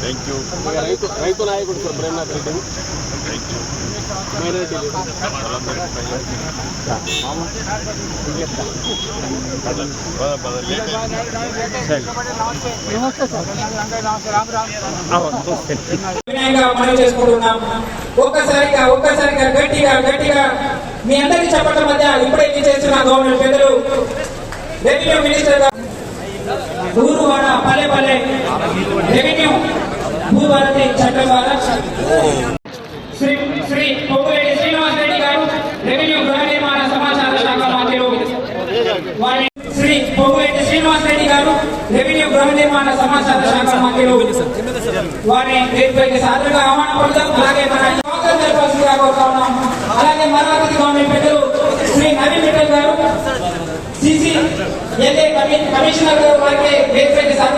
Thank you రైతు రైతు నాయకుడు sir Brahmanath Reddy. Thank you minority పద పద లేట్ అయింది. వినయంగా మనం చేసుకుంటున్నాం. ఒక్కసారిగా ఒక్కసారిగా గట్టిగా గట్టిగా మీ అందరి చెప్పడం మధ్య ఇప్పుడే ఇది చేస్తున్న గవర్నమెంట్ పెద్దలు? రెవెన్యూ మినిస్టర్ గారు ఊరు వాడ పల్లె పల్లె. రెవెన్యూ భూభారతి చట్టం ద్వారా శ్రీ శ్రీ పొంగులేటి శ్రీనివాస్ రెడ్డి గారు రెవెన్యూ గృహ నిర్మాణ సమాచార శాఖ మంత్రులు. వారి శ్రీ పొంగులేటి శ్రీనివాస్ రెడ్డి గారు రెవెన్యూ గృహ నిర్మాణ సమాచార శాఖ మంత్రులు. వారిని అలాగే మన స్వాగతం తెలపాల్సిందిగా కోరుతా ఉన్నాం. అలాగే మరో గవర్నమెంట్ పెద్దలు శ్రీ నవీన్ మిట్టల్ గారు. సిసి ఎల్ఏ కమిషనర్ గారు వారికి వేదికపైకి సాదరంగా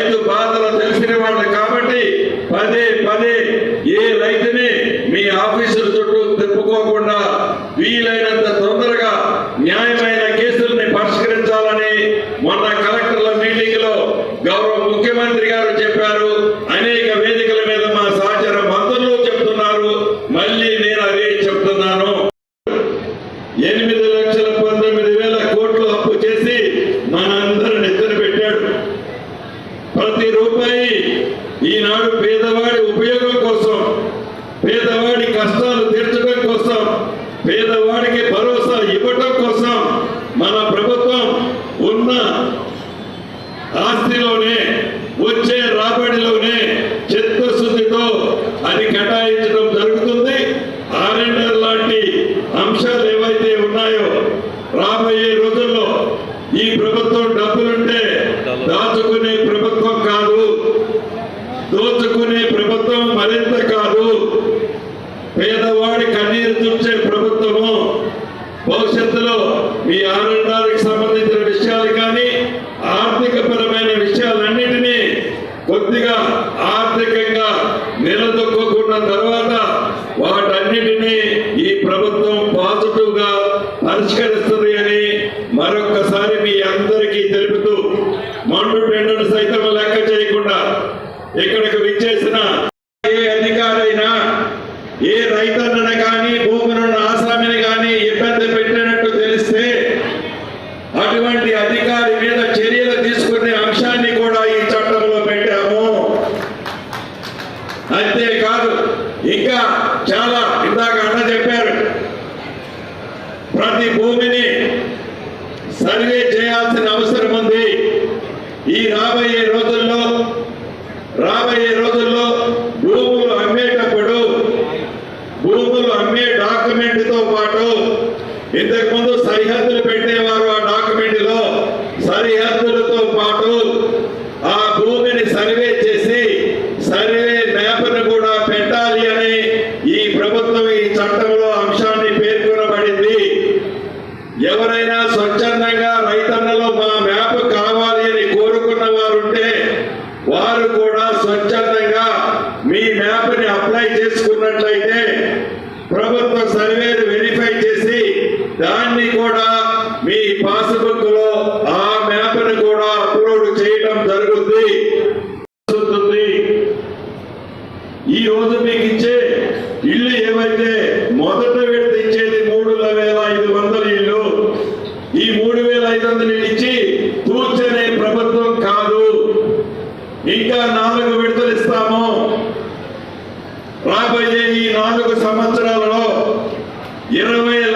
రైతు బాధలు తెలిసిన వాళ్ళు కాబట్టి పదే పదే ఏ రైతుని మీ ఆఫీసుల చుట్టూ తిప్పుకోకుండా వీలైనంత తొందరగా న్యాయమైన కేసుల్ని పరిష్కరించాలని మొన్న కలెక్టర్ల మీటింగ్లో గౌరవ ముఖ్యమంత్రి గారు చెప్పారు. ఈనాడు పేదవాడి ఉపయోగం కోసం పేదవాడి కష్టాలు తీర్చడం కోసం పేదవాడికి భరోసా ఇవ్వటం కోసం మన ప్రభుత్వం ఉన్న ఆస్తిలోనే వచ్చే రాబడిలోనే చిత్తశుద్ధితో అది కేటాయించడం జరుగుతుంది. ఆర్ఎన్ఆర్ లాంటి అంశాలు ఏవైతే ఉన్నాయో రాబోయే రోజుల్లో ఈ ప్రభుత్వం మరొక్కసారి మీ అందరికీ తెలుపుతూ మండు టెండర్ సైతం లెక్క చేయకుండా ఇక్కడికి విచ్చేసిన ఏ అధికారైనా ఏ రైతన్నను కానీ భూములను ఆసామిని కానీ ఇబ్బంది పెట్టినట్టు తెలిస్తే అటువంటి అధికారి మీద చర్యలు తీసుకునే అంశాన్ని కూడా ఈ చట్టంలో పెట్టాము. అంతేకాదు ఇంకా చాలా ఇందాక అన్న చెప్పారు ప్రతి భూమి ఇంతకు ముందు సరిహద్దులు పెట్టేవారు ఆ డాక్యుమెంట్లో సరిహద్దులతో పాటు ఆ భూమిని సర్వే చేసి సర్వే మ్యాప్ను కూడా పెట్టాలి అని ఈ ప్రభుత్వం ఈ చట్టంలో అంశాన్ని పేర్కొనబడింది. ఎవరైనా స్వచ్ఛందంగా రైతన్నలో మా మ్యాప్ కావాలి అని కోరుకున్న వారు ఉంటే వారు కూడా స్వచ్ఛందంగా మీ మ్యాప్ని అప్లై చేసుకున్నట్లయితే ప్రభుత్వ సర్వే వెరిఫై చేసి దాన్ని కూడా మీ పాస్బుక్లో ఆ మ్యాప్ని కూడా అప్లోడ్ చేయడం జరుగుతుంది జరుగుతుంది. ఈ రోజు మీకు ఇచ్చే ఇల్లు ఏవైతే మొదట విడత ఇచ్చేది మూడు వేల ఐదు వందల ఇల్లు ఈ మూడు వేల ఐదు వందలు ఇచ్చి కూర్చొనే ప్రభుత్వం కాదు. ఇంకా నాలుగు విడతలు ఇస్తాము. రాబోయే ఈ నాలుగు సంవత్సరాలలో ఇరవై